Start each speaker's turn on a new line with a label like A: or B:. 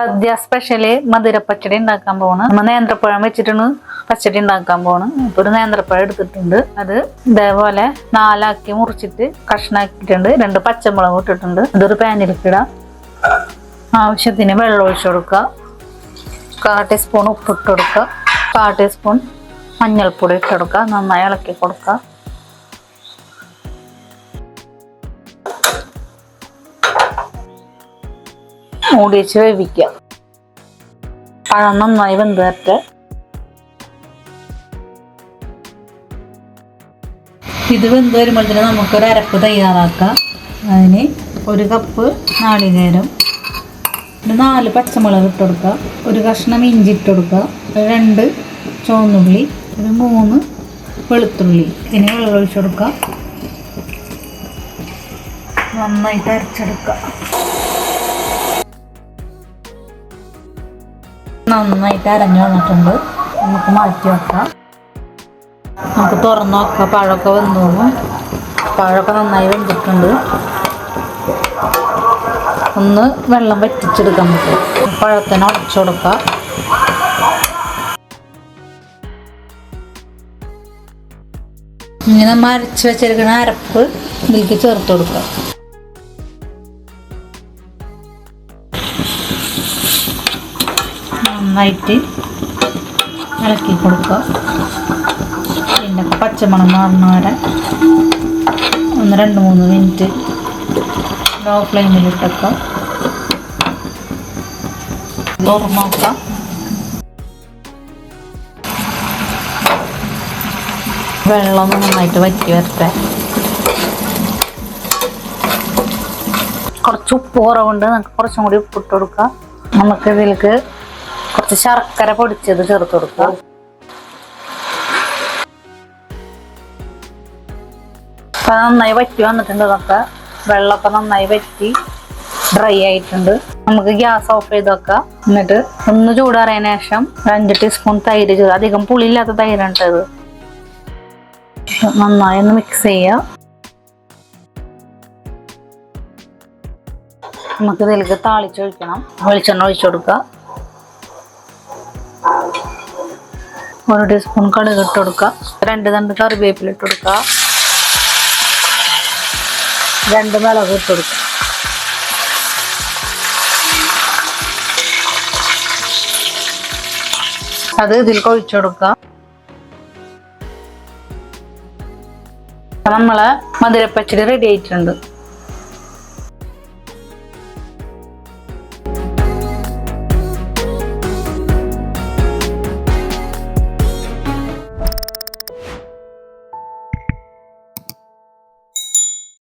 A: സദ്യ special മധുര പച്ചടി ഉണ്ടാക്കാൻ പോണ് നമ്മ നേന്ത്രപ്പഴം വെച്ചിട്ടാണ് പച്ചടി ഉണ്ടാക്കാൻ പോണ് ഇപ്പൊ ഒരു നേന്ത്രപ്പഴം എടുത്തിട്ടുണ്ട്. അത് ഇതേപോലെ നാലാക്കി മുറിച്ചിട്ട് കഷ്ണാക്കിയിട്ടുണ്ട്. രണ്ട് പച്ചമുളക് ഇട്ടിട്ടുണ്ട്. ഇതൊരു പാനിലേക്ക് ഇടാം. ആവശ്യത്തിന് വെള്ളം ഒഴിച്ചു കൊടുക്കുക. കാ ടീസ്പൂൺ ഉപ്പിട്ട് കൊടുക്കുക. കാ ടീസ്പൂൺ മഞ്ഞൾപ്പൊടി ഇട്ട് കൊടുക്കുക. നന്നായി ഇളക്കി കൊടുക്കുക. മൂടി വെച്ച് വേവിക്കുക. പഴം നന്നായി വെന്ത് ഇത് വെന്ത് വരുമ്പോഴത്തേന് നമുക്കൊരു അരപ്പ് തയ്യാറാക്കാം. അതിന് ഒരു കപ്പ് നാളികേരം പിന്നെ നാല് പച്ചമുളക് ഇട്ട് കൊടുക്കുക ഒരു കഷ്ണം ഇഞ്ചി ഇട്ട് കൊടുക്കുക രണ്ട് ചുവന്നുള്ളി ഒരു മൂന്ന് വെളുത്തുള്ളി. ഇതിന് വെള്ളം ഒഴിച്ചു കൊടുക്കുക നന്നായിട്ട് അരച്ചെടുക്കുക നന്നായിട്ട് അരഞ്ഞു വന്നിട്ടുണ്ട്. നമുക്ക് മാറ്റി വെക്കാം. നമുക്ക് തുറന്നു നോക്കാം. പഴമൊക്കെ വന്നു പോകും പഴമൊക്കെ നന്നായി വെന്തിട്ടുണ്ട്. ഒന്ന് വെള്ളം വറ്റിച്ചെടുക്കാം നമുക്ക്. പഴത്തിനെ ഉടച്ചു കൊടുക്കാം. ഇങ്ങനെ നമ്മൾ അരച്ച് വെച്ചിരിക്കുന്ന അരപ്പ് ഇതിലേക്ക് ചേർത്ത് കൊടുക്കാം. നന്നായിട്ട് ഇളക്കി കൊടുക്കുക. പിന്നെ പച്ചമണം മാറുന്ന വരെ ഒന്ന് രണ്ട് മൂന്ന് മിനിറ്റ് ലോ ഫ്ലെയിമിൽ ഇട്ടൊക്കെ നോക്കാം വെള്ളം നന്നായിട്ട് വറ്റി വരട്ടെ. കുറച്ച് ഉപ്പ് കുറവുണ്ട്. നമുക്ക് കുറച്ചും കൂടി ഉപ്പിട്ട് കൊടുക്കാം. നമുക്ക് ഇതിലേക്ക് കുറച്ച് ശർക്കര പൊടിച്ചത് ചേർത്ത് കൊടുക്കുക. അപ്പൊ നന്നായി വറ്റി വന്നിട്ടുണ്ട് ഇതൊക്കെ. വെള്ളമൊക്കെ നന്നായി വറ്റി ഡ്രൈ ആയിട്ടുണ്ട്. നമുക്ക് ഗ്യാസ് ഓഫ് ചെയ്ത് വെക്കാം. എന്നിട്ട് ഒന്ന് ചൂടാറിയതിന് ശേഷം അഞ്ച് ടീസ്പൂൺ തൈര് ചേർത്ത് അധികം പുളിയില്ലാത്ത തൈരാണ് ഇത് നന്നായി ഒന്ന് മിക്സ് ചെയ്യുക നമുക്ക് ഇതിലേക്ക് താളിച്ചൊഴിക്കണം വെളിച്ചെണ്ണ ഒഴിച്ചു കൊടുക്കുക. ഒരു ടീസ്പൂൺ കടുക് ഇട്ട് കൊടുക്കുക രണ്ട് തണ്ട് കറിവേപ്പില ഇട്ട് കൊടുക്കുക രണ്ട് മിളക് ഇട്ട് കൊടുക്കുക അത് ഇതിൽ ഒഴിച്ചു കൊടുക്കുക അപ്പൊ നമ്മളെ മധുരപ്പച്ചടി റെഡി ആയിട്ടുണ്ട്.